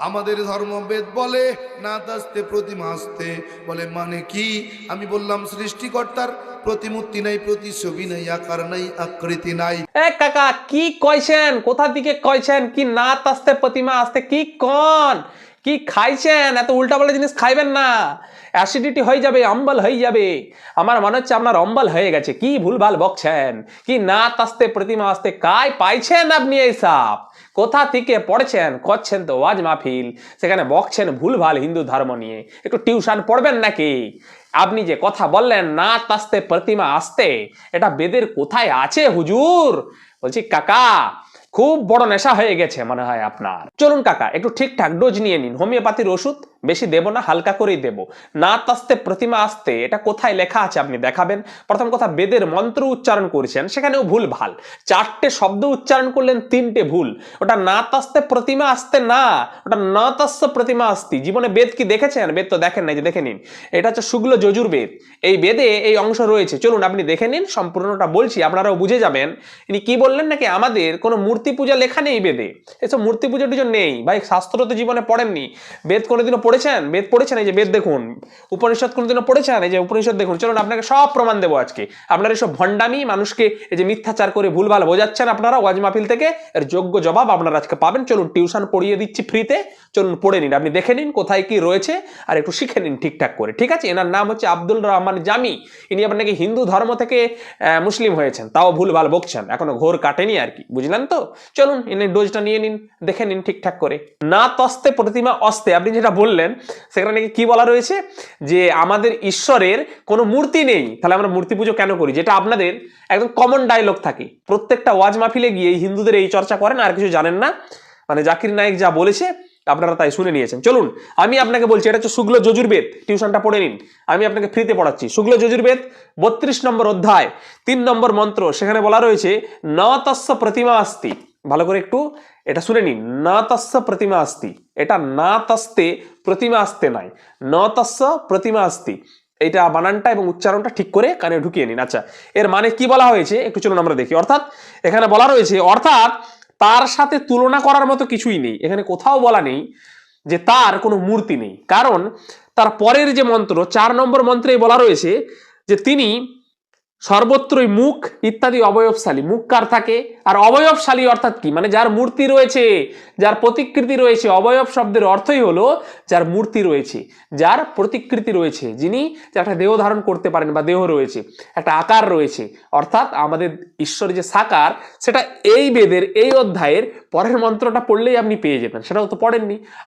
আমাদের ধর্মবেদ বলে না তাস্তে প্রতিমা আসতে বলে মানে কি? আমি বললাম, সৃষ্টিকর্তার প্রতিমূর্তি নাই প্রতিছবি নাই, আকার নাই, আকৃতি নাই। এ কাকা, কি কইছেন? কোথা দিকে কইছেন? কি না তাস্তে প্রতিমা আসতে কি কন? কি খাইছেন? এত উল্টাপাল্টা জিনিস খাইবেন না। অ্যাসিডিটি হয়ে যাবে, অম্বল হয়ে যাবে। আমার মনে হচ্ছে আপনার অম্বল হয়ে গেছে। কি ভুলভাল বকছেন? কি নাত আসতে, প্রতিমা আসতে কাই পাইছেন আপনি এইসব কোথা থেকে পড়ছেন? করছেন তো ওয়াজ মাহফিল। সেখানে বকছেন ভুলভাল হিন্দু ধর্ম নিয়ে। একটু টিউশন পড়বেন নাকি? আপনি যে কথা বললেন না আসতে, প্রতিমা আসতে, এটা বেদের কোথায় আছে হুজুর? বলছি, কাকা খুব বড় নেশা হয়ে গেছে মনে হয় আপনার। চলুন কাকা, একটু ঠিকঠাক ডোজ নিয়ে নিন। হোমিওপ্যাথির ওষুধ বেশি দেবো না, হালকা করেই দেবো। নাত আসতে, প্রতিমা আসতে, এটা কোথায় লেখা আছে আপনি দেখাবেন। প্রথম কথা, বেদের মন্ত্র উচ্চারণ করেছেন, সেখানেও ভুল ভালো। চারটে শব্দ উচ্চারণ করলেন, তিনটে ভুল। ওটা নাত আসতে, প্রতিমা আসতে না, ওটা নাতাস্য প্রতিমা আসতি। জীবনে বেদ কি দেখেছেন? বেদ তো দেখেন নাই, যে দেখে নিন। এটা হচ্ছে শুক্ল যজুর বেদ। এই বেদে এই অংশ রয়েছে। চলুন আপনি দেখে নিন, সম্পূর্ণটা বলছি, আপনারাও বুঝে যাবেন। ইনি কি বললেন নাকি, আমাদের কোনো মূর্তি পূজা লেখা নেই বেদে? এসব মূর্তি পুজো টুজো নেই। ভাই, শাস্ত্র তো জীবনে পড়েননি। বেদ কোনোদিনও পড়েছেন? বেদ পড়েছেন? এই যে বেদ দেখুন। উপনিষদ কোনোদিনও পড়েছেন? এই যে উপনিষদ দেখুন। চলুন, আপনাকে সব প্রমাণ দেবো আজকে। আপনারা এসব ভণ্ডামি, মানুষকে এই যে মিথ্যাচার করে ভুলভাল বোঝাচ্ছেন আপনারা ওয়াজ মাহফিল থেকে, এর যোগ্য জবাব আপনারা আজকে পাবেন। চলুন, টিউশন পড়িয়ে দিচ্ছি ফ্রিতে। চলুন, পড়ে নিন। আপনি দেখে নিন কোথায় কি রয়েছে, আর একটু শিখে নিন ঠিকঠাক করে। ঠিক আছে? এনার নাম হচ্ছে আব্দুল রহমান জামি। ইনি আপনাকে হিন্দু ধর্ম থেকে মুসলিম হয়েছেন। তাও ভুলভাল বকছেন। এখনও ঘোর কাটেনি আর কি। বুঝলেন তো? চলুন এনে ডোজটা নিয়ে নিন, দেখে নিন ঠিকঠাক করে। না তস্তে প্রতিমা অস্তে। আপনি যেটা বললেন সেখানে নাকি কি বলা রয়েছে? যে আমাদের ঈশ্বরের কোনো মূর্তি নেই। তাহলে আমরা মূর্তি পুজো কেন করি? যেটা আপনাদের একদম কমন ডায়লগ থাকে। প্রত্যেকটা ওয়াজ মাহফিলে গিয়ে হিন্দুদের এই চর্চা করেন, আর কিছু জানেন না। মানে জাকির নায়ক যা বলেছে, আপনারা তাই শুনে নিয়েছেন। চলুন, আমি আপনাকে বলছি, এটা হচ্ছে শুক্ল যজুর্বেদ। টিউশনটা পড়ে নিন। আমি আপনাকে ফ্রিতে পড়াচ্ছি। শুক্ল যজুর্বেদ, বত্রিশ নম্বর অধ্যায়, তিন নম্বর মন্ত্র, সেখানে বলা রয়েছে, ন তস্য প্রতিমা আস্তি ভালো করে একটু এটা শুনে নিন। না তস্য প্রতিমা আস্তি। এটা না তস্তে প্রতিমা আসতে নাই। ন তস্য প্রতিমা আস্তি। এটা বানানটা এবং উচ্চারণটা ঠিক করে কানে ঢুকিয়ে নিন। আচ্ছা এর মানে কি বলা হয়েছে? একটু চলুন আমরা দেখি। অর্থাৎ এখানে বলা রয়েছে, অর্থাৎ তার সাথে তুলনা করার মতো কিছুই নেই। এখানে কোথাও বলা নেই যে তার কোনো মূর্তি নেই। কারণ তার পরের যে মন্ত্র, চার নম্বর মন্ত্রে বলা রয়েছে যে তিনি সর্বত্রই মুখ ইত্যাদি অবয়বশালী। মুখ কার থাকে? আর অবয়বশালী অর্থাৎ কি? মানে যার মূর্তি রয়েছে, যার প্রতিকৃতি রয়েছে। অবয়ব শব্দের অর্থই হলো যার মূর্তি রয়েছে, যার প্রতিকৃতি রয়েছে। যিনি একটা দেহ ধারণ করতে পারেন বা দেহ রয়েছে, একটা আকার রয়েছে। অর্থাৎ আমাদের ঈশ্বর যে সাকার, সেটা এই বেদের, এই অধ্যায়ের পরের মন্ত্রটা পড়লেই আপনি পেয়ে যেতেন সেটাও তো পড়েননি।